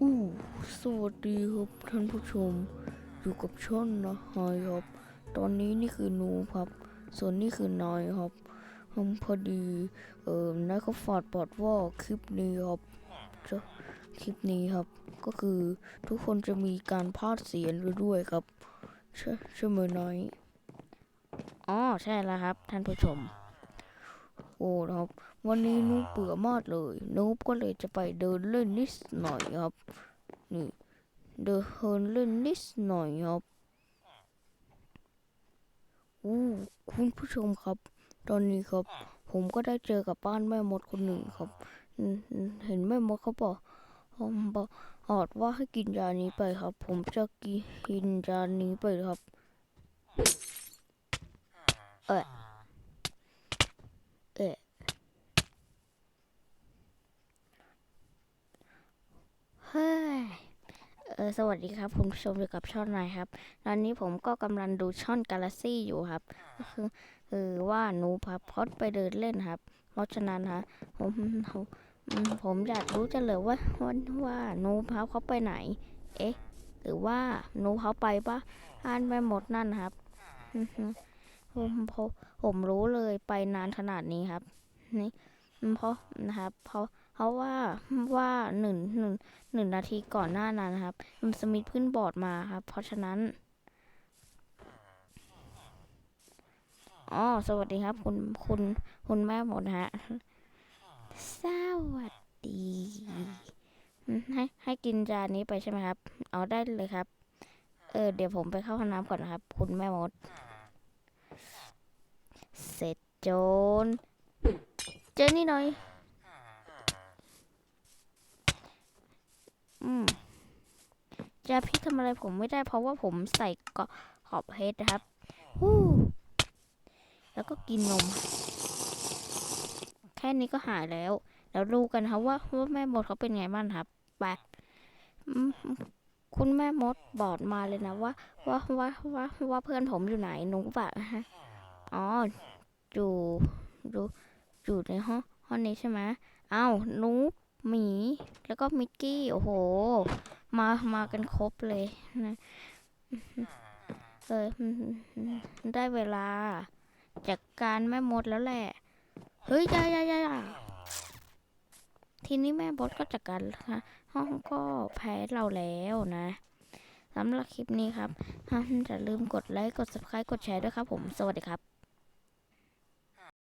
อู้สวัสดีครับท่านผู้ชม อยู่กับช่อนนะฮายครับ ตอนนี้นี่คือหนูครับ ส่วนนี่คือนายครับอืมพอดี เอ่อนายเขาฝากบอกว่าคลิปนี้ครับจะคลิปนี้ครับ ก็คือทุกคนจะมีการพากย์เสียงด้วยครับใช่ใช่ไหมนายอ๋อใช่แล้วครับ ท่านผู้ชม โอ้นครับ วันนี้หนูเบื่อมากเลยหนูก็เลยจะไปเดินเล่นนิดหน่อยครับ นี่เดินเล่นนิดหน่อยครับอู้คุณผู้ชมครับ ตอนนี้ครับ ผมก็ได้เจอกับบ้านแม่มดคนหนึ่งครับ เห็นแม่มดเขาบอกเขาบอกออดว่าให้กินยานี้ไปครับ ผมจะกินยานี้ไปครับ เอะเอะเฮ้ย เออ สวัสดีครับคุณผู้ชมอยู่กับช่องนายครับ ตอนนี้ผมก็กำลังดูช่องกาแล็กซี่อยู่ครับ ก็คือคือว่าหนูพับพอดไปเดินเล่นครับ เพราะฉะนั้นฮะผมผมผมอยากรู้จังเลยว่าว่าว่าหนูพับเขาไปไหน เอ๊ะ หรือว่าหนูเขาไปปะอ่านไปหมดนั่นครับผมผมผมรู้เลยไปนานขนาดนี้ครับ นี่เพราะนะครับ เพราะ เพราะว่าว่าหนึ่งหนึ่งหนึ่งนาทีก่อนหน้านั้นครับมันสมิธขึ้นบอร์ดมาครับ เพราะฉะนั้นอ๋อสวัสดีครับ คุณคุณคุณแม่หมดฮะสวัสดี ให้ให้กินจานนี้ไปใช่ไหมครับ เอาได้เลยครับ เออเดี๋ยวผมไปเข้าห้องน้ำก่อนนะครับ คุณแม่มด เสร็จโจน เจอนี่หน่อย อืมจะพี่ทำอะไรผมไม่ได้เพราะว่าผมใส่เกาะขอบเพชรนะครับฮู้แล้วก็กินนม แค่นี้ก็หายแล้ว แล้วดูกันครับว่าว่าแม่มดเขาเป็นไงบ้างครับไปอืมคุณแม่มดบอกมาเลยนะว่าว่าว่าว่าว่าเพื่อนผมอยู่ไหนหนูแบบฮะอ๋ออยู่อยู่อยู่ในห้องห้องนี้ใช่ไหมอ้าวหนู หมี แล้วก็มิกกี้ โอ้โห มา มากันครบเลยนะเออได้เวลาจัดกการแม่มดแล้วแหละ เฮ้ยอยาอยาอยาอยาทีนี้แม่มดก็จัดการค่ะห้องก็แพ้เราแล้วนะสำหรับคลิปนี้ครับอย่าลืมกดไลค์ กด subscribe กดแชร์ด้วยครับผม สวัสดีครับ